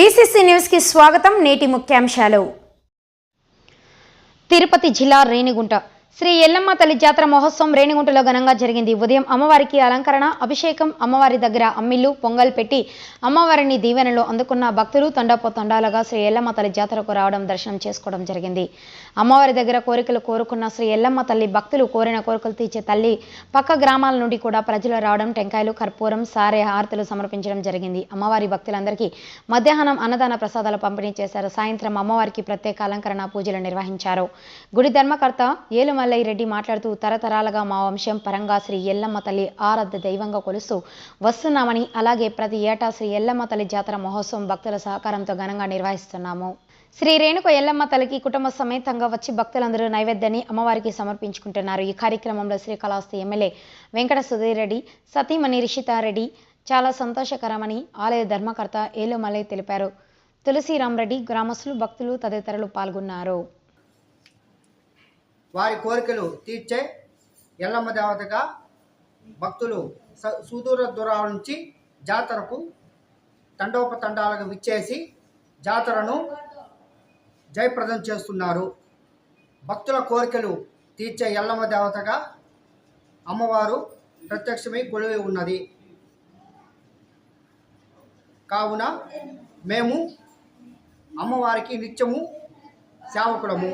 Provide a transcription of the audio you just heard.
BCC న్యూస్కి స్వాగతం నేటి ముఖ్యాంశాలు. తిరుపతి జిల్లా రేణిగుంట శ్రీ ఎల్లమ్మ తల్లి జాతర మహోత్సవం రేణిగుంటలో ఘనంగా జరిగింది. ఉదయం అమ్మవారికి అలంకరణ అభిషేకం అమ్మవారి దగ్గర అమ్మిళ్ళు పొంగల్ పెట్టి అమ్మవారిని దీవెనలో అందుకున్న భక్తులు తండాపోతండాలుగా శ్రీ ఎల్లమ్మ తల్లి జాతరకు రావడం దర్శనం చేసుకోవడం జరిగింది. అమ్మవారి దగ్గర కోరికలు కోరుకున్న శ్రీ ఎల్లమ్మ తల్లి భక్తులు కోరిన కోరికలు తీర్చే తల్లి పక్క గ్రామాల నుండి కూడా ప్రజలు రావడం టెంకాయలు కర్పూరం సారే హారతులు సమర్పించడం జరిగింది. అమ్మవారి భక్తులందరికీ మధ్యాహ్నం అన్నదాన ప్రసాదాలు పంపిణీ చేశారు. సాయంత్రం అమ్మవారికి ప్రత్యేక అలంకరణ పూజలు నిర్వహించారు. గుడి ధర్మకర్త ఏలుమల్లయ్య రెడ్డి మాట్లాడుతూ తరతరాలుగా మా వంశం పరంగా శ్రీ ఎల్లమ్మ తల్లి ఆరాధ్య దైవంగా కొలుస్తూ వస్తున్నామని అలాగే ప్రతి ఏటా శ్రీ ఎల్లమ్మ తల్లి జాతర మహోత్సవం భక్తుల సహకారంతో ఘనంగా నిర్వహిస్తున్నాము. శ్రీ రేణుక ఎల్లమ్మ తల్లికి కుటుంబ సమేతంగా వచ్చి భక్తులందరూ నైవేద్యాన్ని అమ్మవారికి సమర్పించుకుంటున్నారు. ఈ కార్యక్రమంలో శ్రీకాళహస్తి ఎమ్మెల్యే వెంకట సుధీర్ రెడ్డి సతీమణి రిషితారెడ్డి చాలా సంతోషకరమని ఆలయ ధర్మకర్త ఏలుమలై తెలిపారు. తులసిరామరెడ్డి గ్రామస్తులు భక్తులు తదితరులు పాల్గొన్నారు. వారి కోరికలు తీర్చే ఎల్లమ్మ దేవతగా భక్తులు సుదూర దూరాల నుంచి జాతరకు తండోపతండాలుగా విచ్చేసి జాతరను జయప్రదం చేస్తున్నారు. భక్తుల కోరికలు తీర్చే ఎల్లమ్మ దేవతగా అమ్మవారు ప్రత్యక్షమై కొలువై ఉన్నది. కావున మేము అమ్మవారికి నిత్యము సేవకులము.